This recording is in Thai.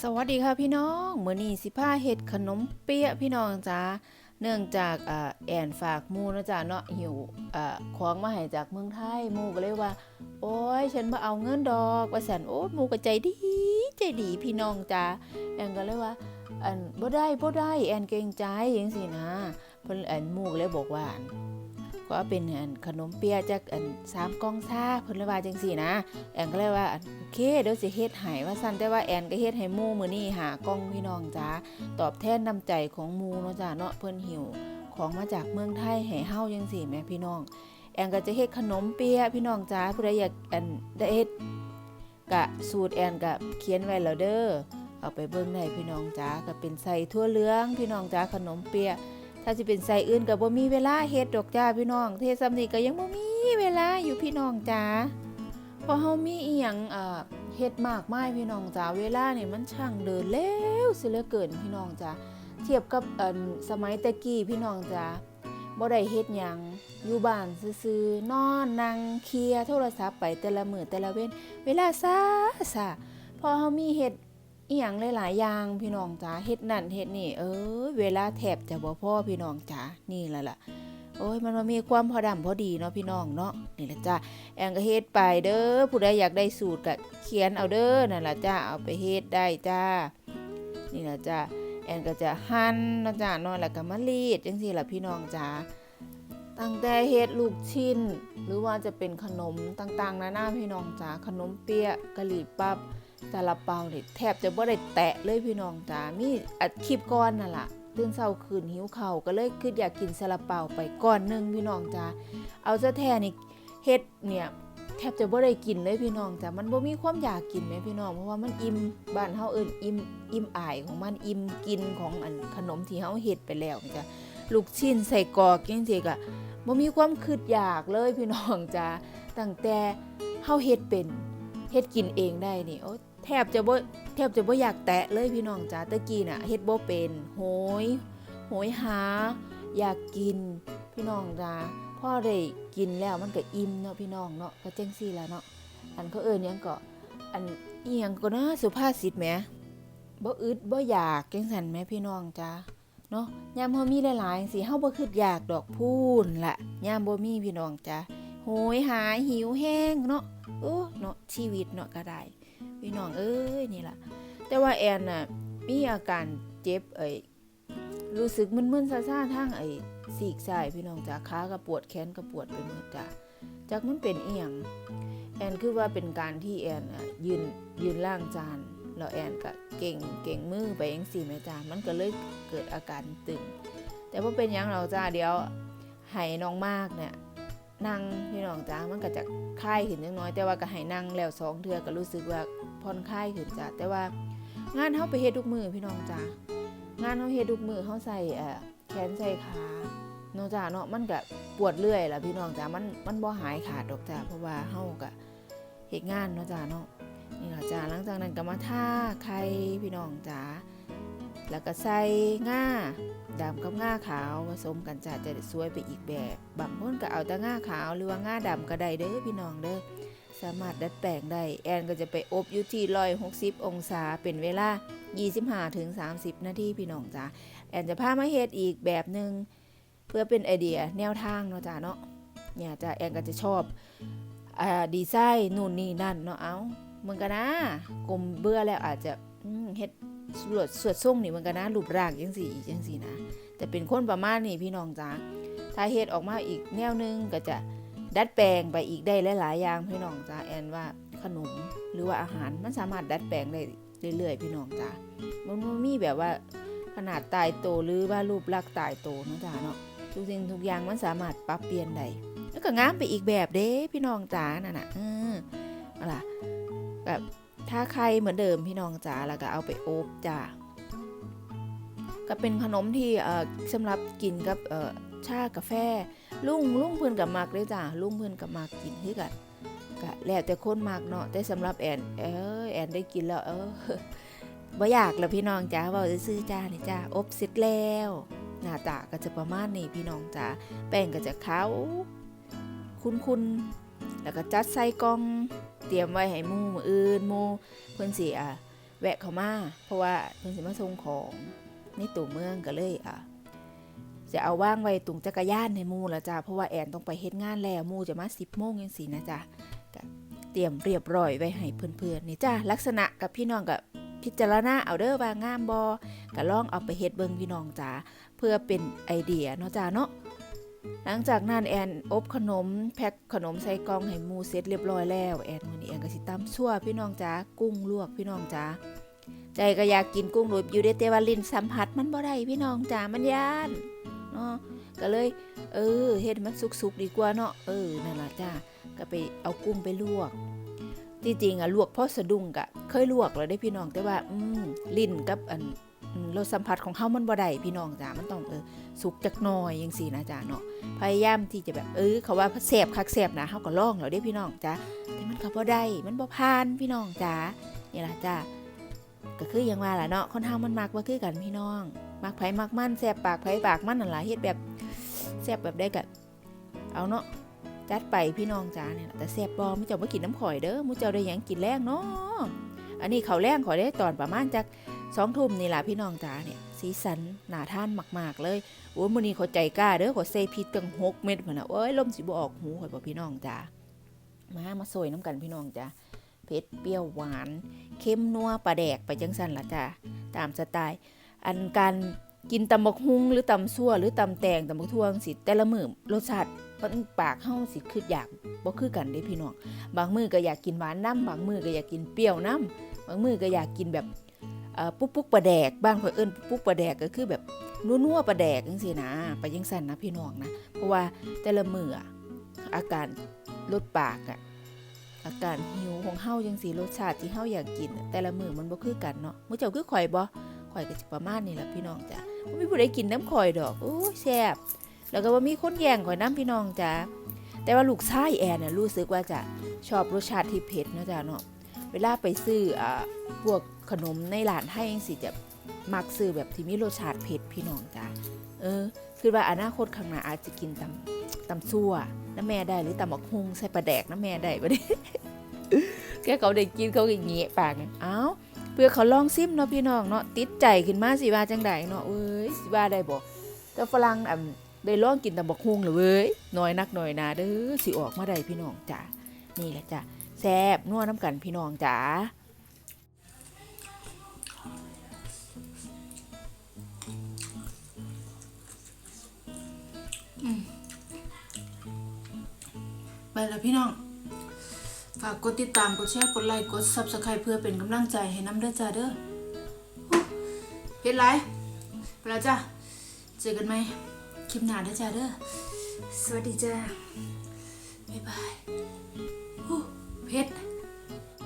สวัสดีค่ะพี่น้องมื้อนี้สิพาเฮ็ดขนมเปี๊ยะพี่น้องจ้าเนื่องจากอแอนฝากมูนะจ๊ะเนาะหิวอ่าของมาให้จากเมืองไทยมูก็เลยว่า โอ้ยฉันบ่เอาเงินดอกว่าซั่นโอ้มูก็ใจดีใจดีพี่น้องจ้าแอนก็เลยว่าอันบ่ได้บ่ได้แอนเกรงใจจังซี่นะเพิ่นอันมูก็เลยบอกว่าอันก็เป็นอันขนมเปี๊ยะจากอันสามกองซ่าเพิ่นเลยว่าจังซี่นะแอนก็เลยว่าโอ เค เดี๋ยวสิเฮ็ดให้ว่าซั่นแต่ว่าแอนก็เฮ็ดให้มู่มื้อนี้หากล้องพี่น้องจ้าตอบแทนน้ำใจของมู่เนาะจ้าเนาะเพิ่นหิว ของมาจากเมืองไทยให้เฮาจังซี่แม่พี่น้อง แอนก็จะเฮ็ดขนมเปี๊ยะพี่น้องจ้าผู้ใดอยากอันได้เฮ็ดกะสูตรแอนก็เขียนไว้แล้วเด้อเอาไปเบิ่งได้พี่น้องจ้าก็เป็นใส่ทั่วเหลืองพี่น้องจ้าขนมเปี๊ยะถ้าสิเป็นใส่อื่นก็บ่มีเวลาเฮ็ดดอกจ้าพี่น้องเทศซำนี้ก็ยังบ่มีเวลาอยู่พี่น้องจ้า พอเฮามีอีหยังเฮ็ดมากมายพี่น้องจ้าเวลาเนี่ยมันช่างเดินเร็วสิเหลือเกินพี่น้องจ้าเทียบกับสมัยต่กี้พี่น้องจ้าบ่ได้เฮ็ดหยังอยู่บ้านซื่อๆนอนนั่งเคลียโทรศัพท์ไปแต่ละมื้อแต่ละเว้นเวลาซาซาพอเฮามีเฮ็ดอีหยังหลายๆอย่างพี่น้องจ้าเฮ็ดนั่นเฮ็ดนี่เออเวลาแทบจะบ่พอพี่น้องจ้านี่แหละล่ะ โอ้ยมันมีความพอดำพอดีเนาะพี่น้องเนาะนี่แหละจ้าแอนก็เฮ็ดไปเด้อผู้ใดอยากได้สูตรก็เขียนเอาเด้อนั่นแหละจ้าเอาไปเฮ็ดได้จ้า นี่แหละจ้าแอนก็จะหั่นเนาะจ้าเนาะแล้วก็มารีดจังซี่ล่ะพี่น้องจ้าตั้งแต่เฮ็ดลูกชิ้น หรือว่าจะเป็นขนมต่างๆนานาพี่น้องจ้าขนมเปี๊ยะกะหรี่ปั๊บซาลาเปาเนี่แทบจะบ่ได้แตะเลยพี่น้องจ้ามีอัดคลิปก่อนนั่นล่ะ ตื่นเช้าคืนหิวเข้าก็เลยคิดอยากกินซาลาเปาไปก่อนหนึงพี่น้องจ้าเอาซะแท้นี่เฮ็ดเนี่ยแทบจะบ่ได้กินเลยพี่น้องจ้ะมันบ่มีความอยากกินแหมพี่น้องเพราะว่ามันอิ่มบ้านเฮาเอิ้นอิ่มอิ่มอายของมันอิ่มกินของอันขนมที่เฮาเฮ็ดไปแล้วจ้ะลูกชิ้นใส่กรอกจังซี่ก็บ่มีความคิดอยากเลยพี่น้องจ้ะตั้งแต่เฮาเฮ็ดเป็นเฮ็ดกินเองได้นี่โอ้ แทบจะบ่แทบจะบ่อยากแตะเลยพี่น้องจ้ะตะกี้น่ะเฮ็ดบ่เป็นโหยโหยหา อยากกินพี่น้องจ้ะพ่อได้กินแล้วมันก็อิ่มเนาะพี่น้องเนาะก็จังซี่ล่ะเนาะอันเขาเอิ้นหยังก็อันอีหยังก็นะสุภาษิตแหมบ่อึดบ่อยากจังซั่นแหมพี่น้องจ้าเนาะยามเฮามีหลายๆสิเฮาบ่คิดอยากดอกพูนล่ะยามบ่มีพี่น้องจ้าโหยหาหิวแห้งเนาะโอ้เนาะชีวิตเนาะก็ได้ พี่น้องเอ้ยนี่ล่ะ แต่ว่าแอนน่ะมีอาการเจ็บเอ้ยรู้สึกมึนๆซ่าๆทางไอ้สีกซ้ายพี่น้องจ้าขาก็ปวดแขนก็ปวดไปหมดจ้าจากมันเป็นเอียงแอนคือว่าเป็นการที่แอนอะยืนยืนล่างจานแล้วแอนก็เก่งเก่งมือไปเองสิแม่จ้ามันก็เลยเกิดอาการตึง แต่ว่าเป็นยังเราจ้าเดี๋ยวให้น้องมากเนี่ยนั่งพี่น้องจ้ามันก็จะคลายขึ้นนิดน้อย แต่ว่าก็ให้นั่งแล้วสองเทือก็รู้สึกว่า ผ่อนคลายขึ้นจ้าแต่ว่างานเขาไปเฮ็ดทุกมือพี่น้องจ้างานเขาเฮ็ดทุกมือเขาใส่เอ่อแขนใส่ขาเนาะจ้าเนาะมันก็ปวดเรื่อยล่ะพี่น้องจ้ามันมันบ่หายขาดดอกจ้าเพราะว่าเฮาก็เฮ็ดงานเนาะจ้าเนาะนี่ล่ะจ้าหลังจากนั้นก็มาท่าไข่พี่น้องจ้าแล้วก็ใส่ง่าดำกับง่าขาวผสมกันจ้าจะสวยไปอีกแบบ บางคนก็เอาแต่ง่าขาวหรือว่าง่าดำก็ได้เด้อพี่น้องเด้อ สามารถดัดแปลงได้ แอนก็จะไปอบอยู่ที่160องศาเป็นเวลา 25-30 นาทีพี่น้องจ้าแอนจะพามาเฮ็ดอีกแบบหนึ่งเพื่อเป็นไอเดียแนวทางเนาะจ้าเนาะเนี่ยจ้าแอนก็จะชอบอ่าดีไซน์นู่นนี่นั่นเนาะเอามึงกันนะกลมเบื่อแล้วอาจจะเฮ็ดสวดสวดส่งนี่มึงกันนะรูปร่างจังสี่จังสี่นะแต่เป็นคนประมาณนี้พี่น้องจ้าถ้าเฮ็ดออกมาอีกแนวหนึงก็จะ ดัดแปลงไปอีกได้หลายๆอย่างพี่น้องจ้าแอนว่าขนมหรือว่าอาหารมันสามารถดัดแปลงได้เรื่อยๆ พี่น้องจ้ามันมีแบบว่าขนาดตายโตหรือว่ารูปลักษณ์ตายโตนะจ้าเนาะทุกสิ่งทุกอย่างมันสามารถปรับเปลี่ยนได้แล้วก็งามไปอีกแบบเด้พี่น้องจ๋านั่นน่ะเอออาล่ะแบบถ้าใครเหมือนเดิมพี่น้องจ๋าแล้วก็เอาไปโอบจ้าก็เป็นขนมที่เอ่อสำหรับกินกับเอ่อชากาแฟ ลุงลุงเพื่อนกับมักเลยจ้าลุงเพื่อนกับมักกินคือกันก็แล้วแต่คนมักเนาะแต่สำหรับแอนเออแอนได้กินแล้ว เออบ่อยากแล้วพี่น้องจ้าเว้าซื่อจ้านี่จ้าอบเสร็จแล้วหน้าตาก็จะประมาณนี้พี่น้องจ้าแป้งก็จะขาวคุ้นๆแล้วก็จัดใส่กล่องเตรียมไว้ให้มูมืออื่นมูเพิ่อนสิอะแวะเข้ามาเพราะว่าเพิ่อนสิมาส่งของในตัวเมืองก็เลยอะ จะเอาว่างไว้ตรงจักรยานในมูแล้วจ้าเพราะว่าแอนต้องไปเฮ็ดงานแล้วมูจะมา10โมงจังซี่นะจ้าเตรียมเรียบร้อยไว้ให้เพื่อนๆนี่จ้าลักษณะกับพี่น้องกับพิจารณาเอาเด้อว่างามบ่ก็ลองเอาไปเฮ็ดเบิ่งพี่น้องจ้าเพื่อเป็นไอเดียเนาะจ้าเนาะหลังจากนั้นแอนอบขนมแพ็คขนมใส่กล่องให้มูเสร็จเรียบร้อยแล้วแอนมื้อนี้แอนก็สิตำชั่วพี่น้องจ๋ากุ้งลวกพี่น้องจ๋าใจก็อยากกินกุ้งลวกอยู่ได้แต่ว่าลิ้นสัมผัสมันบ่ได้พี่น้องจ๋ามันยาน เนาะก็เลย เออเฮ็ดมันสุกๆดีกว่าเนาะเออนั่นล่ะจ้าก็ไปเอากุ้งไปลวกจริงๆอะลวกเพราะสะดุ้งกะเคยลวกแล้วได้พี่น้องแต่ว่า อืมลิ้นกับอันรสสัมผัสของเฮามันบ่ได้พี่น้องจ๋ามันต้องเออสุกจักหน่อยจังซี่นะจ้าเนาะพยายามที่จะแบบเออเขาว่าแสบคักแสบนะเฮาก็ลองแล้วเด้พี่น้องจ้าแต่มันก็บ่ได้มันบ่ผ่านพี่น้องจ้านี่ล่ะจ้าก็คือย่างว่าล่ะเนาะคนเฮามันมักบ่าคือกันพี่น้อง มักไผมักมันแสบปากไผปากมันนั่นล่ะเฮ็ดแบบแสบแบบได้ก็เอาเนาะจัดไปพี่น้องจ้าเนี่ยแต่แสบบ่มื้อเจ้าบ่กินน้ำข่อยเด้อมื้อเจ้าได้ยังกินแรงเนาะอันนี้เขาแรงขอได้ตอนประมาณจักสองทุ่มนี่ละพี่น้องจ้าเนี่ยสีสันหนาท่านมาก ๆ เลยโอ้ยมื้อนี้เขาใจกล้าเด้อขาใส่พริกตั้ง6เม็ดพุ่นน่ะโอ้ยลมสิบ่ออกหูข่อยบ่พี่น้องจ้ามามาซอยน้ำกันพี่น้องจ้าเผ็ดเปรี้ยวหวานเค็มนัวปลาแดกไปจังซั่นล่ะจ้าตามสไตล์ อันการกินตำบักฮุ้งหรือตำซั่วหรือตำแตงตำบักทั่วงสิแต่ละมือรสชาติมันปากเฮาสิคืออยากบ่คือกันเด้พี่น้องบางมือก็อยากกินหวานน้ำบางมือก็อยากกินเปรี้ยวน้ำบางมือก็อยากกินแบบปุ๊กปุ๊กปลาแดกบ้านข่อยเอิ้นปุ๊กปลาแดกก็คือแบบนัวๆประแดกจังซี่นะไปยังสั่นนะพี่น้องนะเพราะว่าแต่ละมืออาการลดปากอะอาการหิวของเฮาจังซี่รสชาติที่เฮาอยากกิน แต่ละมือมันบ่คือกันเนาะมื้อเจ้าคือข่อยบ่ ข่อยก็สิประมาณนี้ล่ะพี่น้องจ้ะบ่มีผู้ใดกินน้ำข่อยดอกโอ้แซ่บแล้วก็บ่มีคนแย่งข่อยน้ำพี่น้องจ้ะแต่ว่าลูกชายแอนน่ะรู้สึกว่าจะชอบรสชาติที่เผ็ดนะจ้ะเนาะเวลาไปซื้ออ่าพวกขนมในร้านให้จังซี่จะมักซื้อแบบที่มีรสชาติเผ็ดพี่น้องจ้าเออคือว่าอนาคตข้างหน้าอาจจะกินตำตำซั่วน้ำแม่ได้หรือตำบักฮุงใส่ปลาแดกน้ำแม่ได้บ่ได้แค่เขาได้กินเขาก็เงี้ยปากกันเอ้า เพื่อเขาลองซิมเนาะพี่น้องเนาะติดใจขึ้นมาสิว่าจังไดเนาะเอ้ยสิว่าได้บ่แต่ฝรั่งอ่ำได้ลองกินตำบักฮุงเลยเว้ยน้อยนักน้อยนาเด้อสิออกมาได้พี่น้องจ้านี่แหละจ้ะแซ่บนัวน้ำกันพี่น้องจ้าไปแล้วพี่น้อง ฝากกดติดตาม กดแชร์ กดไลค์ กด subscribe เพื่อเป็นกำลังใจให้น้ำเด้อจ้าเด้อเฮ็ดไรไปแล้วจ้าเจอกันไหมคลิปหน้าเด้อจ้าเด้อ สวัสดีจ้า บ๊ายบายเพชร